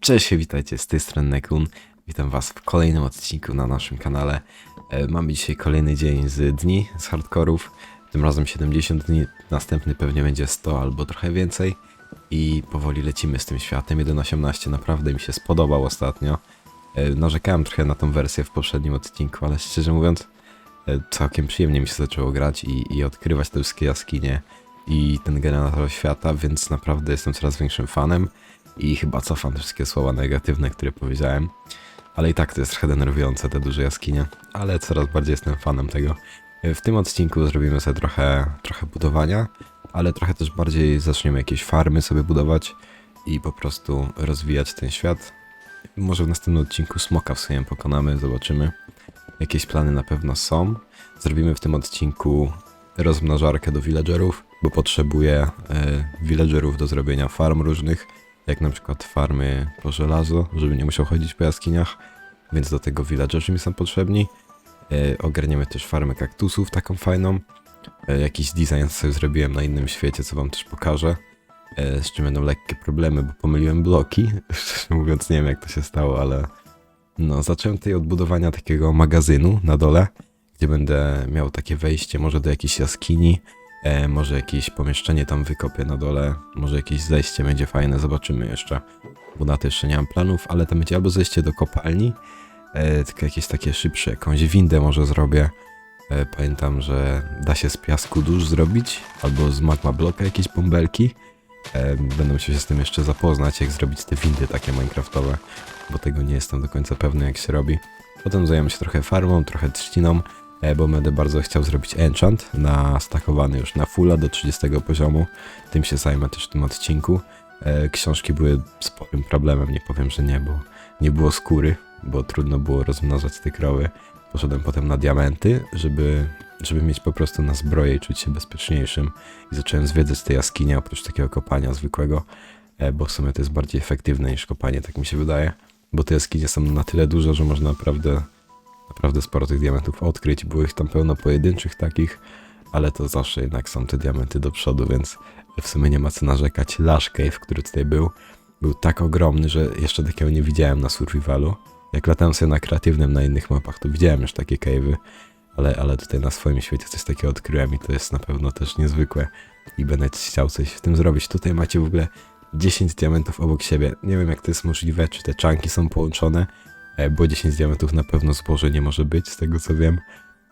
Cześć, witajcie, z tej strony Nekun. Witam was w kolejnym odcinku na naszym kanale. E, Mamy dzisiaj kolejny dzień z dni, z hardkorów. Tym razem 70 dni, następny pewnie będzie 100 albo trochę więcej. I powoli lecimy z tym światem. 1.18 naprawdę mi się spodobał ostatnio. E, Narzekałem trochę na tą wersję w poprzednim odcinku, ale szczerze mówiąc, e, całkiem przyjemnie mi się zaczęło grać i, i odkrywać te wszystkie jaskinie i ten generator świata, więc naprawdę jestem coraz większym fanem i chyba cofam wszystkie słowa negatywne, które powiedziałem. Ale i tak to jest trochę denerwujące, te duże jaskinie, ale coraz bardziej jestem fanem tego. W tym odcinku zrobimy sobie trochę, trochę budowania, ale trochę też bardziej zaczniemy jakieś farmy sobie budować i po prostu rozwijać ten świat. Może w następnym odcinku smoka w sumie pokonamy, zobaczymy. Jakieś plany na pewno są. Zrobimy w tym odcinku rozmnażarkę do villagerów, bo potrzebuję y, villagerów do zrobienia farm różnych, jak na przykład farmy po żelazo, żeby nie musiał chodzić po jaskiniach, więc do tego villagerzy mi są potrzebni. Y, ogarniemy też farmę kaktusów, taką fajną. Y, jakiś design sobie zrobiłem na innym świecie, co wam też pokażę. Y, z czym będą lekkie problemy, bo pomyliłem bloki. Szczerze mówiąc, nie wiem jak to się stało, ale no, zacząłem tutaj od budowania takiego magazynu na dole, gdzie będę miał takie wejście może do jakiejś jaskini, e, może jakieś pomieszczenie tam wykopię na dole, może jakieś zejście będzie fajne, zobaczymy jeszcze, bo na to jeszcze nie mam planów, ale tam będzie albo zejście do kopalni, e, tylko jakieś takie szybsze, jakąś windę może zrobię. E, pamiętam, że da się z piasku dusz zrobić, albo z magma bloka jakieś bąbelki. E, będę musiał się z tym jeszcze zapoznać, jak zrobić te windy takie minecraftowe, bo tego nie jestem do końca pewny, jak się robi. Potem zajmę się trochę farmą, trochę trzciną, bo będę bardzo chciał zrobić enchant na stakowany już na fulla do 30 poziomu. Tym się zajmę też w tym odcinku. E, Książki były sporym problemem, nie powiem, że nie, bo nie było skóry, bo trudno było rozmnażać te krowy. Poszedłem potem na diamenty, żeby, żeby mieć po prostu na zbroję i czuć się bezpieczniejszym. I zacząłem zwiedzać te jaskinie oprócz takiego kopania zwykłego, e, bo w sumie to jest bardziej efektywne niż kopanie, tak mi się wydaje. Bo te jaskinie są na tyle duże, że można naprawdę naprawdę sporo tych diamentów odkryć. Było ich tam pełno pojedynczych takich, ale to zawsze jednak są te diamenty do przodu, więc w sumie nie ma co narzekać. Lash Cave, który tutaj był, był tak ogromny, że jeszcze takiego nie widziałem na survivalu. Jak latałem sobie na kreatywnym na innych mapach, to widziałem już takie cave'y, ale, ale tutaj na swoim świecie coś takiego odkryłem i to jest na pewno też niezwykłe i będę chciał coś w tym zrobić. Tutaj macie w ogóle 10 diamentów obok siebie. Nie wiem jak to jest możliwe, czy te czanki są połączone, E, bo 10 diamentów na pewno zboże nie może być, z tego co wiem.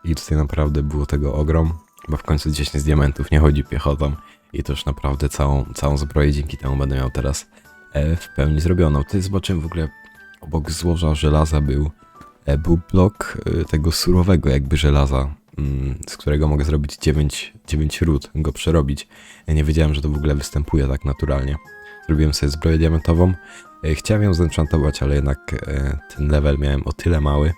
I tutaj naprawdę było tego ogrom, bo w końcu 10 diamentów nie chodzi piechotą i to już naprawdę całą, całą zbroję dzięki temu będę miał teraz e, w pełni zrobioną. Tutaj zobaczyłem w ogóle obok złoża żelaza był, e, był blok tego surowego jakby żelaza, mm, z którego mogę zrobić 9, 9 ród, go przerobić. Ja nie wiedziałem, że to w ogóle występuje tak naturalnie. Zrobiłem sobie zbroję diamentową, Chciałem ją zenchantować, ale jednak e, ten level miałem o tyle mały,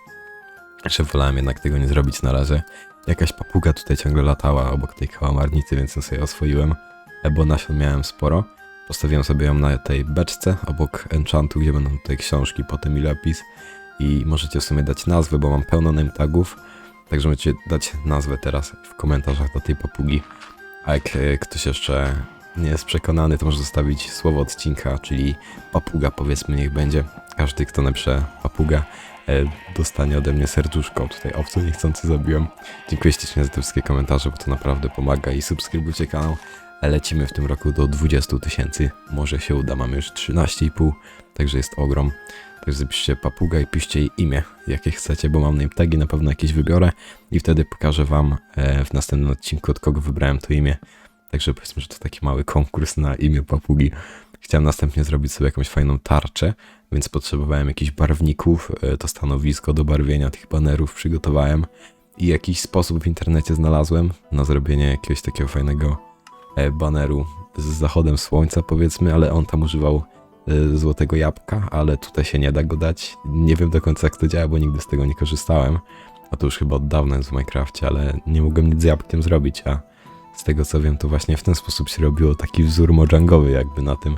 że wolałem jednak tego nie zrobić na razie. Jakaś papuga tutaj ciągle latała obok tej kałamarnicy, więc ją sobie oswoiłem, e, bo nasion miałem sporo. Postawiłem sobie ją na tej beczce obok enchantu, gdzie będą tutaj książki, potem i lapis. I możecie w sumie dać nazwę, bo mam pełno name tagów. Także możecie dać nazwę teraz w komentarzach do tej papugi. A jak e, ktoś jeszcze nie jest przekonany, to może zostawić słowo odcinka, czyli papuga powiedzmy niech będzie. Każdy, kto napisze papuga, e, dostanie ode mnie serduszko. Tutaj owco niechcący zabiłem. Dziękuję ślicznie za te wszystkie komentarze, bo to naprawdę pomaga i subskrybujcie kanał. Lecimy w tym roku do 20 tysięcy. Może się uda, mamy już 13,5, także jest ogrom. Także zapiszcie papuga i piszcie jej imię, jakie chcecie, bo mam name tagi, na pewno jakieś wybiorę i wtedy pokażę wam e, w następnym odcinku, od kogo wybrałem to imię. Także powiedzmy, że to taki mały konkurs na imię papugi. Chciałem następnie zrobić sobie jakąś fajną tarczę, więc potrzebowałem jakichś barwników. e, To stanowisko do barwienia tych banerów przygotowałem i jakiś sposób w internecie znalazłem na zrobienie jakiegoś takiego fajnego e, baneru z zachodem słońca, powiedzmy, ale on tam używał e, złotego jabłka, ale tutaj się nie da go dać. Nie wiem do końca jak to działa, bo nigdy z tego nie korzystałem. A to już chyba od dawna jest w Minecrafcie, ale nie mogłem nic z jabłkiem zrobić, a z tego co wiem, to właśnie w ten sposób się robiło taki wzór mojangowy jakby na tym.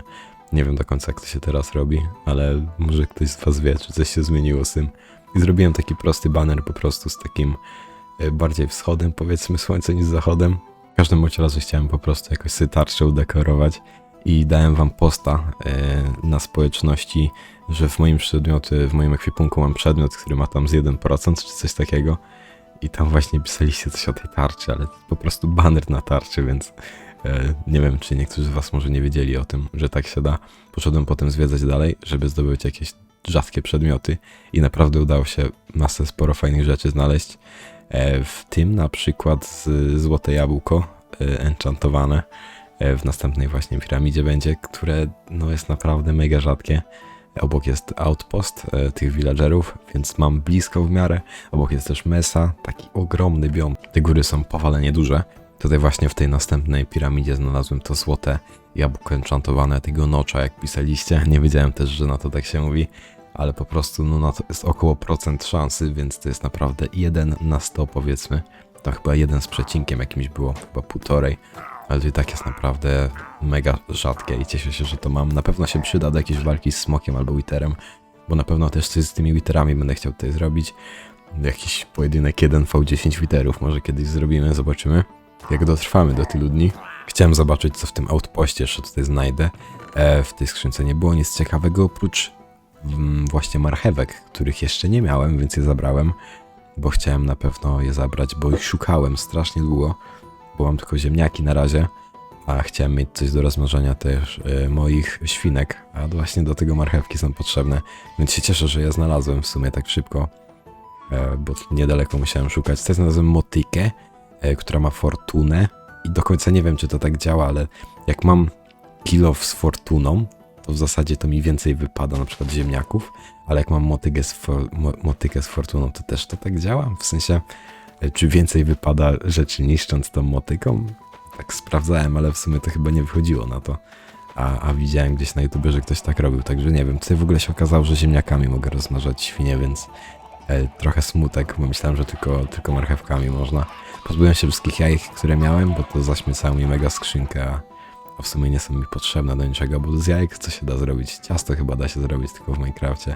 Nie wiem do końca jak to się teraz robi, ale może ktoś z was wie, czy coś się zmieniło z tym. I zrobiłem taki prosty banner po prostu z takim e, bardziej wschodem, powiedzmy, słońce niż zachodem. W każdym bądź razie chciałem po prostu jakoś sobie tarczę udekorować i dałem wam posta e, na społeczności, że w moim przedmiocie, w moim ekwipunku mam przedmiot, który ma tam z 1% czy coś takiego. I tam właśnie pisaliście coś o tej tarczy, ale to po prostu baner na tarczy, więc e, nie wiem, czy niektórzy z was może nie wiedzieli o tym, że tak się da. Poszedłem potem zwiedzać dalej, żeby zdobyć jakieś rzadkie przedmioty i naprawdę udało się masę sporo fajnych rzeczy znaleźć. E, w tym na przykład złote jabłko e, enchantowane w następnej właśnie piramidzie będzie, które no jest naprawdę mega rzadkie. Obok jest outpost e, tych villagerów, więc mam blisko w miarę. Obok jest też mesa, taki ogromny biom. Te góry są powalenie duże. Tutaj właśnie w tej następnej piramidzie znalazłem to złote jabłko enchantowane tego nocza, jak pisaliście. Nie wiedziałem też, że na to tak się mówi, ale po prostu no na to jest około procent szansy, więc to jest naprawdę 1 na 100 powiedzmy. To chyba jeden z przecinkiem jakimś było, chyba półtorej. Ale i tak jest naprawdę mega rzadkie i cieszę się, że to mam. Na pewno się przyda do jakiejś walki z smokiem albo witerem, bo na pewno też coś z tymi witerami będę chciał tutaj zrobić. Jakiś pojedynek 1v10 witerów może kiedyś zrobimy, zobaczymy. Jak dotrwamy do tylu dni. Chciałem zobaczyć, co w tym outpoście jeszcze tutaj znajdę. E, w tej skrzynce nie było nic ciekawego, oprócz mm, właśnie marchewek, których jeszcze nie miałem, więc je zabrałem, bo chciałem na pewno je zabrać, bo ich szukałem strasznie długo bo mam tylko ziemniaki na razie, a chciałem mieć coś do rozmnożenia też e, moich świnek, a właśnie do tego marchewki są potrzebne, więc się cieszę, że je znalazłem w sumie tak szybko, e, bo niedaleko musiałem szukać. Tutaj znalazłem motykę, e, która ma fortunę i do końca nie wiem, czy to tak działa, ale jak mam kilo z fortuną, to w zasadzie to mi więcej wypada na przykład ziemniaków, ale jak mam motykę z, motykę z fortuną, to też to tak działa? W sensie, czy więcej wypada rzeczy niszcząc tą motyką? Tak sprawdzałem, ale w sumie to chyba nie wychodziło na to. A, a widziałem gdzieś na YouTube, że ktoś tak robił, także nie wiem. Tutaj w ogóle się okazało, że ziemniakami mogę rozmnażać świnie, więc e, trochę smutek, bo myślałem, że tylko, tylko marchewkami można. Pozbyłem się wszystkich jajek, które miałem, bo to zaśmiecało mi mega skrzynkę, a, a w sumie nie są mi potrzebne do niczego, bo z jajek co się da zrobić? Ciasto chyba da się zrobić tylko w Minecrafcie.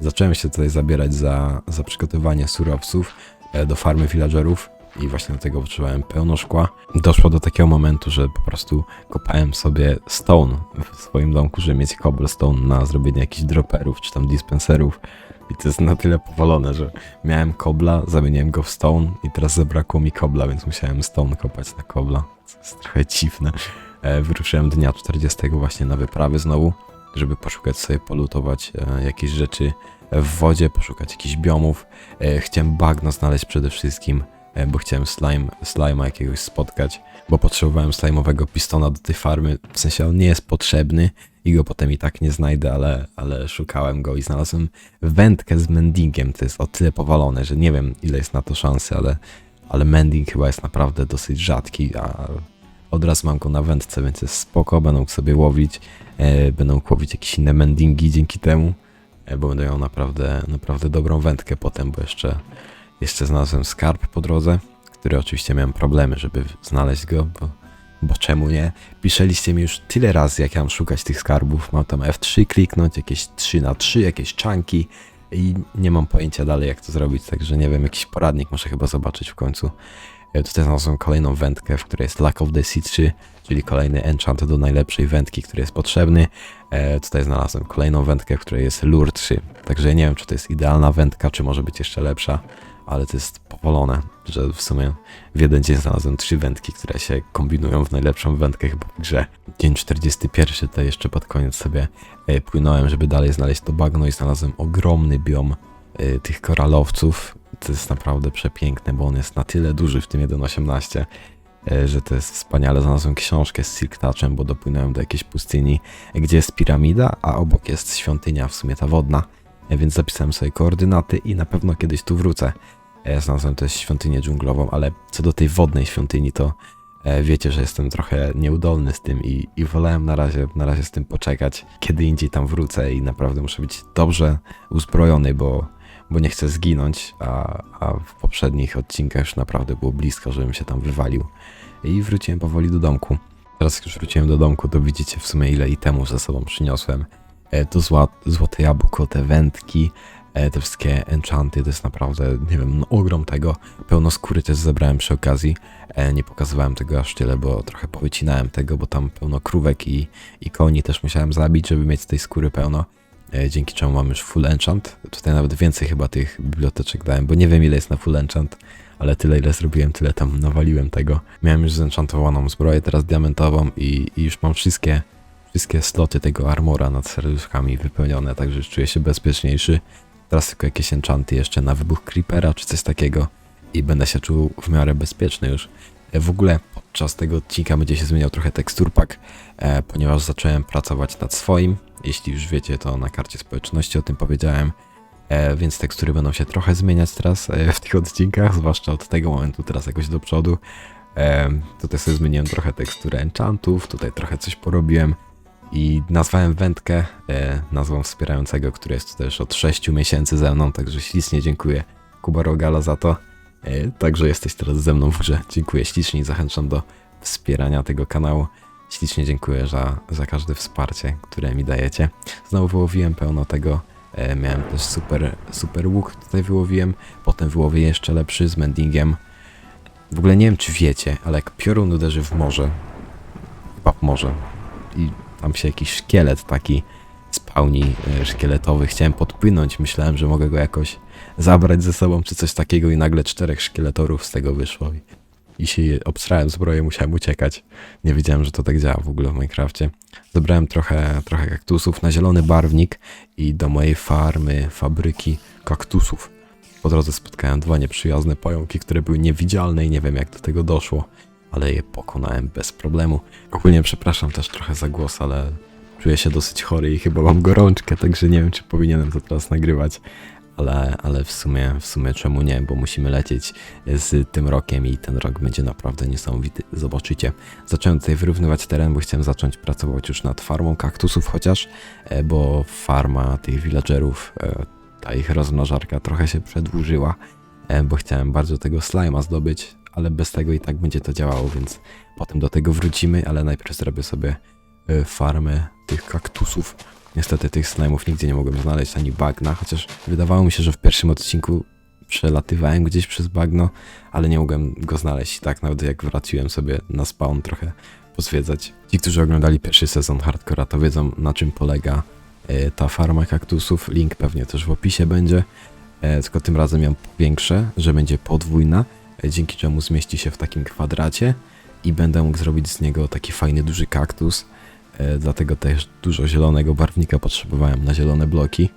Zacząłem się tutaj zabierać za, za przygotowanie surowców e, do farmy villagerów i właśnie do tego potrzebowałem pełno szkła. Doszło do takiego momentu, że po prostu kopałem sobie stone w swoim domku, żeby mieć cobblestone na zrobienie jakichś dropperów czy tam dispenserów. I to jest na tyle powalone, że miałem kobla, zamieniłem go w stone i teraz zabrakło mi kobla, więc musiałem stone kopać na kobla. Co jest trochę dziwne. E, Wyruszyłem dnia 40 właśnie na wyprawy znowu, żeby poszukać sobie, polutować e, jakieś rzeczy w wodzie, poszukać jakichś biomów. E, Chciałem bagno znaleźć przede wszystkim, e, bo chciałem slime, slime'a jakiegoś spotkać, bo potrzebowałem slime'owego pistona do tej farmy. W sensie on nie jest potrzebny i go potem i tak nie znajdę, ale, ale szukałem go i znalazłem wędkę z mendingiem. To jest o tyle powalone, że nie wiem ile jest na to szansy, ale, ale mending chyba jest naprawdę dosyć rzadki, a od razu mam go na wędce, więc jest spoko, będą sobie łowić, e, łowić jakieś inne mendingi dzięki temu, e, bo będę miał naprawdę, naprawdę dobrą wędkę potem, bo jeszcze, jeszcze znalazłem skarb po drodze, który oczywiście miałem problemy, żeby znaleźć go, bo, bo czemu nie? Piszeliście mi już tyle razy, jak ja mam szukać tych skarbów, mam tam F3 kliknąć, jakieś 3 na 3 jakieś czanki i nie mam pojęcia dalej, jak to zrobić, także nie wiem, jakiś poradnik muszę chyba zobaczyć w końcu. E, Tutaj znalazłem kolejną wędkę, w której jest Lack of the Sea 3, czyli kolejny enchant do najlepszej wędki, który jest potrzebny. E, tutaj znalazłem kolejną wędkę, w której jest Lure 3. Także nie wiem, czy to jest idealna wędka, czy może być jeszcze lepsza, ale to jest powolone, że w sumie w jeden dzień znalazłem trzy wędki, które się kombinują w najlepszą wędkę chyba w grze. Dzień 41, tutaj jeszcze pod koniec sobie e, płynąłem, żeby dalej znaleźć to bagno i znalazłem ogromny biom e, tych koralowców. To jest naprawdę przepiękne, bo on jest na tyle duży w tym 1.18, e, że to jest wspaniale. Znalazłem książkę z Silk Touchem, bo dopłynąłem do jakiejś pustyni, gdzie jest piramida, a obok jest świątynia, w sumie ta wodna, e, więc zapisałem sobie koordynaty i na pewno kiedyś tu wrócę. E, Znalazłem też świątynię dżunglową, ale co do tej wodnej świątyni, to wiecie, że jestem trochę nieudolny z tym i, i wolałem na razie, na razie z tym poczekać. Kiedy indziej tam wrócę i naprawdę muszę być dobrze uzbrojony, bo, bo nie chcę zginąć, a, a w poprzednich odcinkach już naprawdę było blisko, żebym się tam wywalił. I wróciłem powoli do domku. Teraz jak już wróciłem do domku, to widzicie w sumie ile itemów ze sobą przyniosłem. E, To zła, złote jabłko, te wędki, e, te wszystkie enchanty, to jest naprawdę, nie wiem, no, ogrom tego. Pełno skóry też zebrałem przy okazji. E, nie pokazywałem tego aż tyle, bo trochę powycinałem tego, bo tam pełno krówek i, i koni też musiałem zabić, żeby mieć tej skóry pełno. E, dzięki czemu mam już full enchant. Tutaj nawet więcej chyba tych biblioteczek dałem, bo nie wiem ile jest na full enchant, ale tyle ile zrobiłem, tyle tam nawaliłem tego. Miałem już zenchantowaną zbroję, teraz diamentową i, i już mam wszystkie, wszystkie sloty tego armora nad serduszkami wypełnione, także już czuję się bezpieczniejszy. Teraz tylko jakieś enchanty jeszcze na wybuch creepera czy coś takiego i będę się czuł w miarę bezpieczny już. E, W ogóle podczas tego odcinka będzie się zmieniał trochę teksturpak, e, ponieważ zacząłem pracować nad swoim. Jeśli już wiecie, to na karcie społeczności o tym powiedziałem. E, więc tekstury będą się trochę zmieniać teraz e, w tych odcinkach, zwłaszcza od tego momentu teraz jakoś do przodu. E, tutaj sobie zmieniłem trochę teksturę enchantów, tutaj trochę coś porobiłem i nazwałem wędkę e, nazwą wspierającego, który jest też od 6 miesięcy ze mną, także ślicznie dziękuję Kuba Rogala za to. E, także jesteś teraz ze mną w grze. Dziękuję ślicznie i zachęcam do wspierania tego kanału. Ślicznie dziękuję za, za każde wsparcie, które mi dajecie. Znowu wyłowiłem pełno tego. E, miałem też super, super łuk tutaj wyłowiłem. Potem wyłowię jeszcze lepszy z mendingiem. W ogóle nie wiem czy wiecie, ale jak piorun uderzy w morze, chyba w morze, i tam się jakiś szkielet taki spełni e, szkieletowy, chciałem podpłynąć, myślałem, że mogę go jakoś zabrać ze sobą czy coś takiego i nagle czterech szkieletorów z tego wyszło i, się obsrałem zbroję, musiałem uciekać. Nie wiedziałem, że to tak działa w ogóle w Minecrafcie. Zebrałem trochę, trochę kaktusów na zielony barwnik i do mojej farmy, fabryki kaktusów. Po drodze spotkałem dwa nieprzyjazne pająki, które były niewidzialne i nie wiem jak do tego doszło, ale je pokonałem bez problemu. Ogólnie przepraszam też trochę za głos, ale czuję się dosyć chory i chyba mam gorączkę, także nie wiem czy powinienem to teraz nagrywać. Ale, ale w sumie, w sumie czemu nie, bo musimy lecieć z tym rokiem i ten rok będzie naprawdę niesamowity. Zobaczycie. Zacząłem tutaj wyrównywać teren, bo chciałem zacząć pracować już nad farmą kaktusów chociaż, e, bo farma tych villagerów, e, ta ich rozmnażarka trochę się przedłużyła, e, bo chciałem bardzo tego slima zdobyć, ale bez tego i tak będzie to działało, więc potem do tego wrócimy, ale najpierw zrobię sobie farmę tych kaktusów. Niestety tych slime'ów nigdzie nie mogłem znaleźć, ani bagna, chociaż wydawało mi się, że w pierwszym odcinku przelatywałem gdzieś przez bagno, ale nie mogłem go znaleźć. I tak nawet jak wróciłem sobie na spawn trochę pozwiedzać. Ci, którzy oglądali pierwszy sezon Hardcora, to wiedzą na czym polega e, ta farma kaktusów. Link pewnie też w opisie będzie. E, tylko tym razem ją powiększę, że będzie podwójna, e, dzięki czemu zmieści się w takim kwadracie i będę mógł zrobić z niego taki fajny, duży kaktus. E, dlatego też dużo zielonego barwnika potrzebowałem na zielone bloki.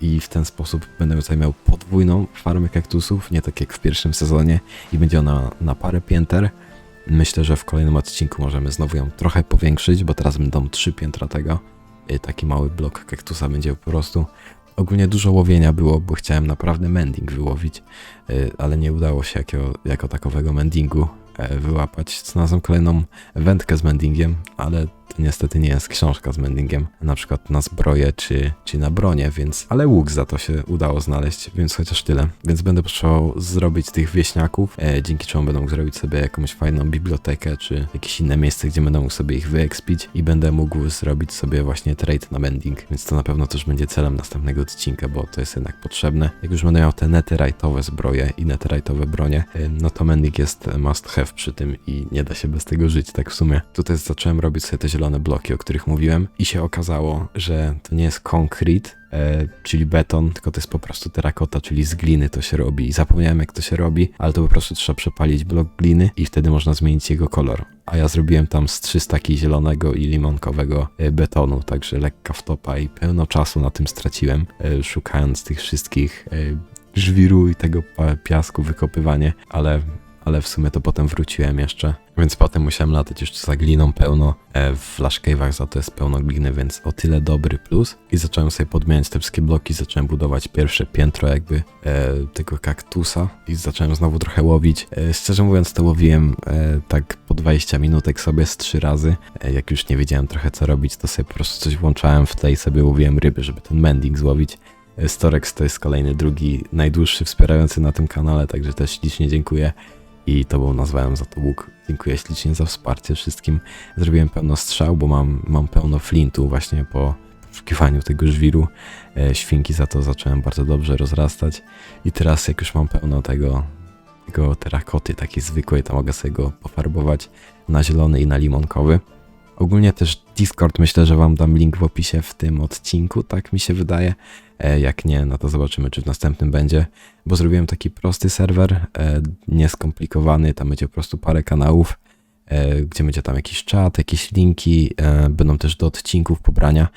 I w ten sposób będę tutaj miał podwójną farmę kaktusów, nie tak jak w pierwszym sezonie, i będzie ona na parę pięter. Myślę, że w kolejnym odcinku możemy znowu ją trochę powiększyć, bo teraz będą trzy piętra tego. E, Taki mały blok kaktusa będzie po prostu. Ogólnie dużo łowienia było, bo chciałem naprawdę mending wyłowić, e, ale nie udało się jako, jako takowego mendingu wyłapać. Znalazłem kolejną wędkę z mendingiem, ale niestety nie jest książka z mendingiem, na przykład na zbroję czy, czy na bronię, więc, ale łuk za to się udało znaleźć, więc chociaż tyle. Więc będę potrzebował zrobić tych wieśniaków, e, dzięki czemu będę mógł zrobić sobie jakąś fajną bibliotekę, czy jakieś inne miejsce, gdzie będę mógł sobie ich wyekspić i będę mógł zrobić sobie właśnie trade na mending, więc to na pewno też będzie celem następnego odcinka, bo to jest jednak potrzebne. Jak już będę miał te netherite'owe zbroje i netherite'owe bronie, e, no to mending jest must have przy tym i nie da się bez tego żyć, tak w sumie. Tutaj zacząłem robić sobie te zielone bloki, o których mówiłem i się okazało, że to nie jest concrete, e, czyli beton, tylko to jest po prostu terakota, czyli z gliny to się robi. I zapomniałem jak to się robi, ale to po prostu trzeba przepalić blok gliny i wtedy można zmienić jego kolor. A ja zrobiłem tam z 3 staki zielonego i limonkowego e, betonu, także lekka wtopa i pełno czasu na tym straciłem, e, szukając tych wszystkich e, żwiru i tego pa- piasku, wykopywanie, ale ale w sumie to potem wróciłem jeszcze, więc potem musiałem latać jeszcze za gliną pełno. E, w Flash Cave'ach za to jest pełno gliny, więc o tyle dobry plus. I zacząłem sobie podmieniać te wszystkie bloki, zacząłem budować pierwsze piętro jakby e, tego kaktusa i zacząłem znowu trochę łowić. E, szczerze mówiąc to łowiłem e, tak po 20 minutek sobie z trzy razy. E, jak już nie wiedziałem trochę co robić, to sobie po prostu coś włączałem w tle i sobie łowiłem ryby, żeby ten mending złowić. E, Storex to jest kolejny drugi najdłuższy wspierający na tym kanale, także też ślicznie dziękuję i to był nazwałem za to łuk. Dziękuję ślicznie za wsparcie wszystkim. Zrobiłem pełno strzał, bo mam, mam pełno flintu właśnie po, poszukiwaniu tego żwiru. E, świnki za to zacząłem bardzo dobrze rozrastać i teraz jak już mam pełno tego, tego terakoty takiej zwykłej, to mogę sobie go pofarbować na zielony i na limonkowy. Ogólnie też Discord myślę, że wam dam link w opisie w tym odcinku, tak mi się wydaje. E, jak nie, no to zobaczymy, czy w następnym będzie, bo zrobiłem taki prosty serwer, e, nieskomplikowany, tam będzie po prostu parę kanałów, e, gdzie będzie tam jakiś czat, jakieś linki, będą też do odcinków pobrania,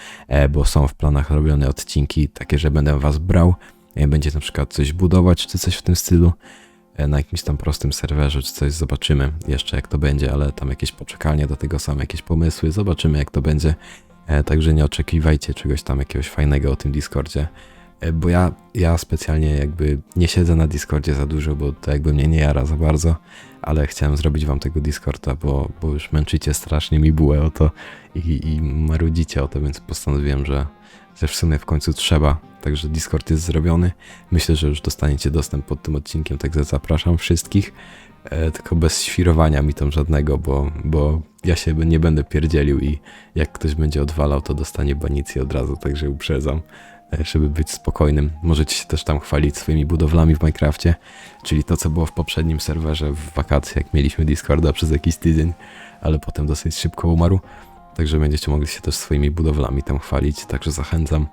bo są w planach robione odcinki takie, że będę was brał, będzie na przykład coś budować, czy coś w tym stylu, na jakimś tam prostym serwerze, czy coś zobaczymy jeszcze jak to będzie, ale tam jakieś poczekalnie do tego są, jakieś pomysły, zobaczymy jak to będzie. E, Także nie oczekiwajcie czegoś tam jakiegoś fajnego o tym Discordzie. E, Bo ja, ja specjalnie jakby nie siedzę na Discordzie za dużo, bo to jakby mnie nie jara za bardzo, ale chciałem zrobić wam tego Discorda, bo, bo już męczycie strasznie mi bułę o to i, i marudzicie o to, więc postanowiłem, że, że w sumie w końcu trzeba. Także Discord jest zrobiony. Myślę, że już dostaniecie dostęp pod tym odcinkiem, także zapraszam wszystkich. E, tylko bez świrowania mi tam żadnego, bo, bo ja się nie będę pierdzielił i jak ktoś będzie odwalał, to dostanie banicję od razu, także uprzedzam, e, żeby być spokojnym. Możecie się też tam chwalić swoimi budowlami w Minecrafcie, czyli to, co było w poprzednim serwerze w wakacje, jak mieliśmy Discorda przez jakiś tydzień, ale potem dosyć szybko umarł. Także będziecie mogli się też swoimi budowlami tam chwalić, także zachęcam.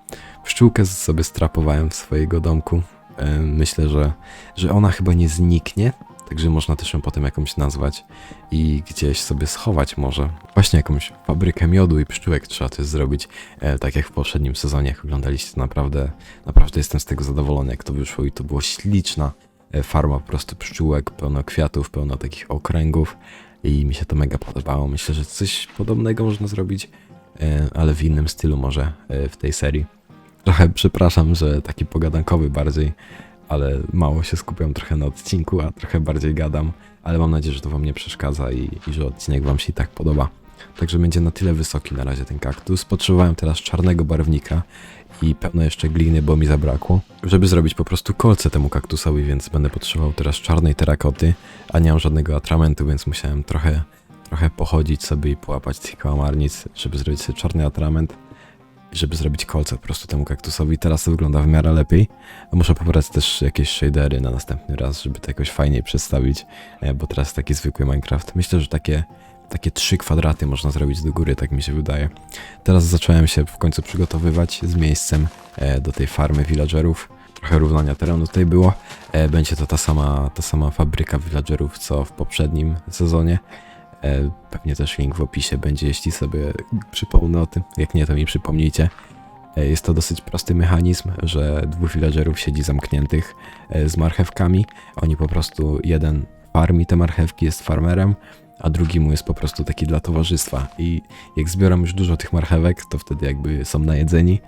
Pszczółkę sobie strapowałem w swojego domku. E, Myślę, że, że ona chyba nie zniknie, Także można też ją potem jakąś nazwać i gdzieś sobie schować może. Właśnie jakąś fabrykę miodu i pszczółek trzeba też zrobić. E, tak jak w poprzednim sezonie, jak oglądaliście, naprawdę, naprawdę jestem z tego zadowolony, jak to wyszło i to była śliczna e, farma po prostu pszczółek, pełno kwiatów, pełno takich okręgów i mi się to mega podobało. Myślę, że coś podobnego można zrobić, e, ale w innym stylu może e, w tej serii. Trochę przepraszam, że taki pogadankowy bardziej, ale mało się skupiam trochę na odcinku, a trochę bardziej gadam, ale mam nadzieję, że to wam nie przeszkadza i, i że odcinek wam się i tak podoba. Także będzie na tyle wysoki na razie ten kaktus. Potrzebowałem teraz czarnego barwnika i pełno jeszcze gliny, bo mi zabrakło, żeby zrobić po prostu kolce temu kaktusowi, więc będę potrzebował teraz czarnej terakoty, a nie mam żadnego atramentu, więc musiałem trochę, trochę pochodzić sobie i połapać tych kałamarnic, żeby zrobić sobie czarny atrament żeby zrobić kolce po prostu temu kaktusowi. Teraz to wygląda w miarę lepiej. Muszę pobrać też jakieś shadery na następny raz, żeby to jakoś fajniej przedstawić, e, bo teraz taki zwykły Minecraft. Myślę, że takie, takie trzy kwadraty można zrobić do góry, tak mi się wydaje. Teraz zacząłem się w końcu przygotowywać z miejscem e, do tej farmy villagerów. Trochę równania terenu tutaj było. E, Będzie to ta sama, ta sama fabryka villagerów, co w poprzednim sezonie. E, Pewnie też link w opisie będzie, jeśli sobie przypomnę o tym. Jak nie, to mi przypomnijcie. Jest to dosyć prosty mechanizm, że dwóch villagerów siedzi zamkniętych z marchewkami. Oni po prostu jeden farmi te marchewki, jest farmerem, a drugi mu jest po prostu taki dla towarzystwa. I jak zbiorą już dużo tych marchewek, to wtedy jakby są najedzeni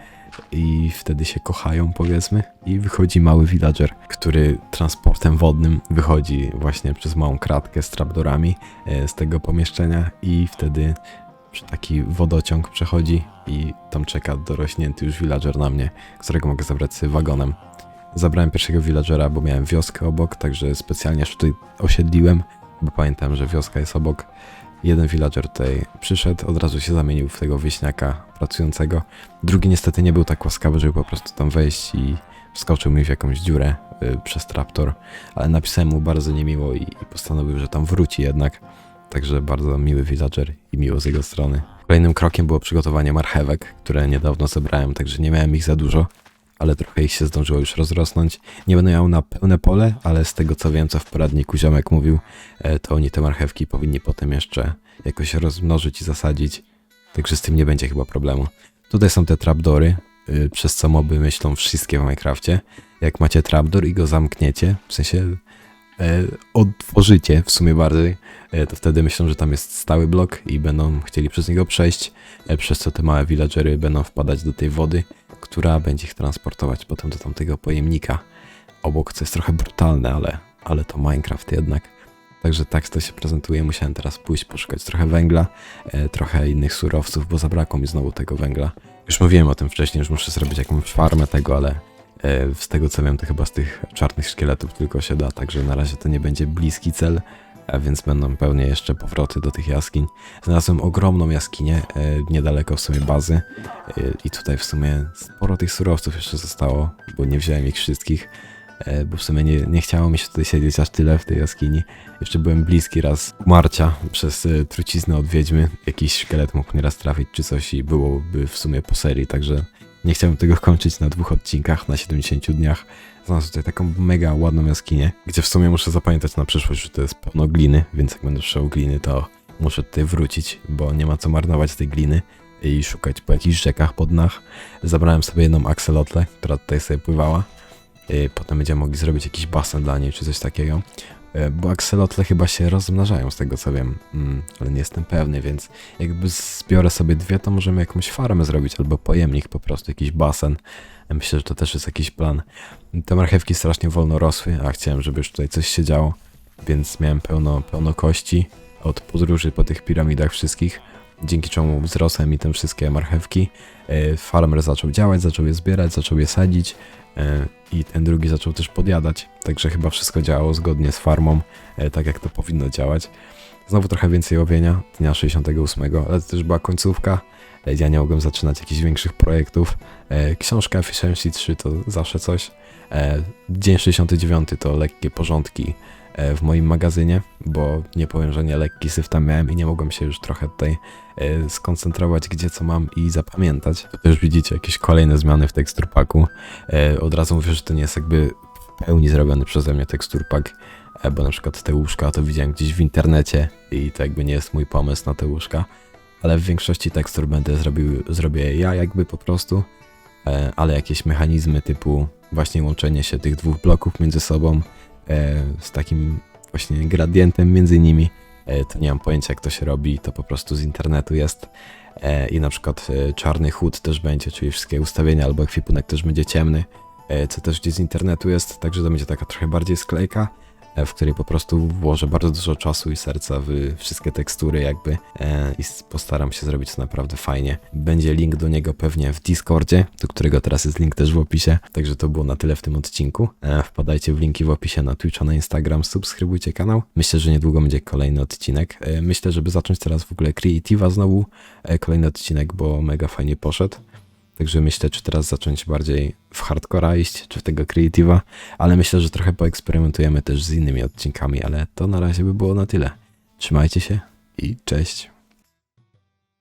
i wtedy się kochają, powiedzmy, i wychodzi mały villager, który transportem wodnym wychodzi właśnie przez małą kratkę z trapdorami e, z tego pomieszczenia i wtedy taki wodociąg przechodzi i tam czeka dorośnięty już villager na mnie, którego mogę zabrać sobie wagonem. Zabrałem pierwszego villagera, bo miałem wioskę obok, także specjalnie tutaj osiedliłem, bo pamiętam, że wioska jest obok. Jeden villager tutaj przyszedł, od razu się zamienił w tego wieśniaka pracującego. Drugi niestety nie był tak łaskawy, żeby po prostu tam wejść i wskoczył mi w jakąś dziurę y, przez traptor, ale napisałem mu bardzo niemiło i, i postanowił, że tam wróci jednak. Także bardzo miły villager i miło z jego strony. Kolejnym krokiem było przygotowanie marchewek, które niedawno zebrałem, także nie miałem ich za dużo, ale trochę ich się zdążyło już rozrosnąć. Nie będę miał na pełne pole, ale z tego co wiem, co w poradniku ziomek mówił, e, to oni te marchewki powinni potem jeszcze jakoś rozmnożyć i zasadzić. Także z tym nie będzie chyba problemu. Tutaj są te trapdory, y, przez co moby myślą wszystkie w Minecrafcie. Jak macie trapdor i go zamkniecie, w sensie e, otworzycie w sumie bardziej, e, to wtedy myślą, że tam jest stały blok i będą chcieli przez niego przejść, e, przez co te małe villagery będą wpadać do tej wody, która będzie ich transportować potem do tamtego pojemnika obok, co jest trochę brutalne, ale, ale to Minecraft jednak. Także tak to się prezentuje. Musiałem teraz pójść poszukać trochę węgla, e, trochę innych surowców, bo zabrakło mi znowu tego węgla. Już mówiłem o tym wcześniej, już muszę zrobić jakąś farmę tego, ale e, z tego co wiem, to chyba z tych czarnych szkieletów tylko się da, także na razie to nie będzie bliski cel, więc będą pewnie jeszcze powroty do tych jaskiń. Znalazłem ogromną jaskinię e, niedaleko w sumie bazy e, i tutaj w sumie sporo tych surowców jeszcze zostało, bo nie wziąłem ich wszystkich, e, bo w sumie nie, nie chciało mi się tutaj siedzieć aż tyle w tej jaskini. Jeszcze byłem bliski raz umarcia przez truciznę od wiedźmy, jakiś szkielet mógł mnie raz trafić czy coś i byłoby w sumie po serii, także nie chciałem tego kończyć na dwóch odcinkach, na 70 dniach. Znalazłem tutaj taką mega ładną jaskinię, gdzie w sumie muszę zapamiętać na przyszłość, że to jest pełno gliny, więc jak będę szedł gliny, to muszę tutaj wrócić, bo nie ma co marnować tej gliny i szukać po jakichś rzekach, po dnach. Zabrałem sobie jedną akselotlę, która tutaj sobie pływała. Potem będziemy mogli zrobić jakiś basen dla niej, czy coś takiego. E, Bo akselotle chyba się rozmnażają z tego co wiem, mm, ale nie jestem pewny, więc jakby zbiorę sobie dwie, to możemy jakąś farmę zrobić, albo pojemnik po prostu, jakiś basen. Myślę, że to też jest jakiś plan. Te marchewki strasznie wolno rosły, a chciałem, żeby już tutaj coś się działo, więc miałem pełno, pełno kości od podróży po tych piramidach wszystkich, dzięki czemu wzrosły mi te wszystkie marchewki. E, Farmer zaczął działać, zaczął je zbierać, zaczął je sadzić e, i ten drugi zaczął też podjadać, także chyba wszystko działało zgodnie z farmą, e, tak jak to powinno działać. Znowu trochę więcej łowienia, dnia 68, ale to też była końcówka. Ja nie mogłem zaczynać jakichś większych projektów. E, Książka Efficiency 3 to zawsze coś. E, Dzień 69 to lekkie porządki e, w moim magazynie, bo nie powiem, że nie lekki syf tam miałem i nie mogłem się już trochę tutaj skoncentrować, gdzie co mam i zapamiętać. To też widzicie jakieś kolejne zmiany w teksturpaku. Od razu mówię, że to nie jest jakby w pełni zrobiony przeze mnie teksturpak, bo na przykład te łóżka to widziałem gdzieś w internecie i to jakby nie jest mój pomysł na te łóżka, ale w większości tekstur będę zrobił, zrobię ja jakby po prostu, e, ale jakieś mechanizmy typu właśnie łączenie się tych dwóch bloków między sobą e, z takim właśnie gradientem między nimi, e, to nie mam pojęcia jak to się robi, to po prostu z internetu jest. I na przykład czarny chód też będzie, czyli wszystkie ustawienia albo ekwipunek też będzie ciemny, co też gdzieś z internetu jest, także to będzie taka trochę bardziej sklejka, w której po prostu włożę bardzo dużo czasu i serca w wszystkie tekstury jakby e, i postaram się zrobić to naprawdę fajnie. Będzie link do niego pewnie w Discordzie, do którego teraz jest link też w opisie, także to było na tyle w tym odcinku. E, Wpadajcie w linki w opisie na Twitcha, na Instagram, subskrybujcie kanał. Myślę, że niedługo będzie kolejny odcinek. E, Myślę, żeby zacząć teraz w ogóle Creative'a znowu, e, kolejny odcinek, bo mega fajnie poszedł. Także myślę, czy teraz zacząć bardziej w hardcora iść, czy w tego creative'a, ale myślę, że trochę poeksperymentujemy też z innymi odcinkami, ale to na razie by było na tyle. Trzymajcie się i cześć.